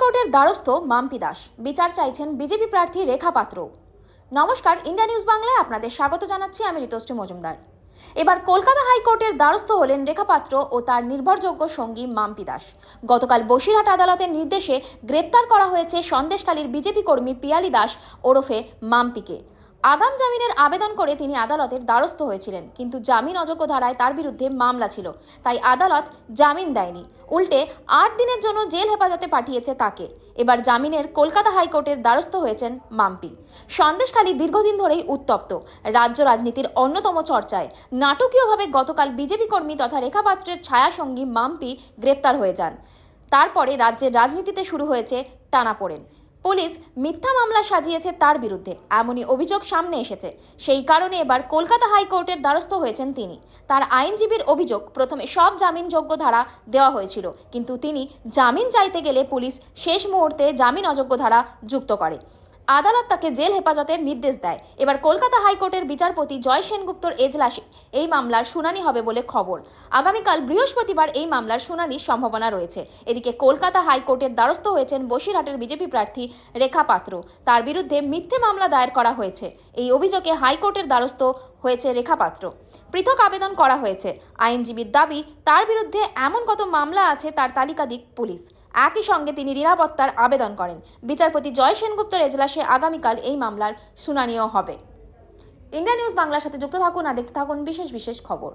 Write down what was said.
হাইকোর্টের দ্বারস্থ মাম্পি দাস। বিচার চাইছেন বিজেপি প্রার্থী রেখা পাত্র। নমস্কার, ইন্ডিয়া নিউজ বাংলায় আপনাদের স্বাগত জানাচ্ছি আমি ঋতুশ্রী মজুমদার। এবার কলকাতা হাইকোর্টের দ্বারস্থ হলেন রেখাপাত্র ও তার নির্ভরযোগ্য সঙ্গী মাম্পি দাস। গতকাল বসিরহাট আদালতের নির্দেশে গ্রেপ্তার করা হয়েছে সন্দেশকালীর বিজেপি কর্মী পিয়ালি দাস ওরফে মাম্পিকে। আগাম জামিনের আবেদন করে তিনি আদালতের দ্বারস্থ হয়েছিলেন, কিন্তু জামিন অযোগ্য ধারায় তার বিরুদ্ধে মামলা ছিল, তাই আদালত জামিন দেয়নি। উল্টে আট দিনের জন্য জেল হেফাজতে পাঠিয়েছে তাকে। এবার জামিনের কলকাতা হাইকোর্টের দ্বারস্থ হয়েছেন মাম্পি। সন্দেশখালী দীর্ঘদিন ধরেই উত্তপ্ত। রাজ্য রাজনীতির অন্যতম চর্চায়। নাটকীয়ভাবে গতকাল বিজেপি কর্মী তথা রেখাপাত্রের ছায়াসঙ্গী মাম্পি গ্রেপ্তার হয়ে যান। তারপরে রাজ্যের রাজনীতিতে শুরু হয়েছে টানাপোড়েন। পুলিশ মিথ্যা মামলা সাজিয়েছে তার বিরুদ্ধে, এমনই অভিযোগ সামনে এসেছে। সেই কারণে এবার কলকাতা হাইকোর্টের দ্বারস্থ হয়েছেন তিনি। তার আইনজীবীর অভিযোগ, প্রথমে সব জামিনযোগ্য ধারা দেওয়া হয়েছিল, কিন্তু তিনি জামিন চাইতে গেলে পুলিশ শেষ মুহূর্তে জামিন অযোগ্য ধারা যুক্ত করে। আদালত তাকে জেল হেফাজতের নির্দেশ দেয়। এবার কলকাতা হাইকোর্টের বিচারপতি জয় সেনগুপ্তর এজলাসে এই মামলার শুনানি হবে বলে খবর। আগামীকাল বৃহস্পতিবার এই মামলার শুনানির সম্ভাবনা রয়েছে। এদিকে কলকাতা হাইকোর্টের দ্বারস্থ হয়েছেন বসিরহাটের বিজেপি প্রার্থী রেখা পাত্র। তার বিরুদ্ধে মিথ্যে মামলা দায়ের করা হয়েছে। এই অভিযোগে হাইকোর্টের দ্বারস্থ হয়েছে রেখা পাত্র। পৃথক আবেদন করা হয়েছে। আইনজীবীর দাবি, তার বিরুদ্ধে এমন কত মামলা আছে তার তালিকা দিক পুলিশ। একই সঙ্গে তিনি নিরাপত্তার আবেদন করেন। বিচারপতি জয় সেনগুপ্তর এজলাসে আগামীকাল এই মামলার শুনানিও হবে। ইন্ডিয়া নিউজ বাংলার সাথে যুক্ত থাকুন আর দেখতে থাকুন বিশেষ বিশেষ খবর।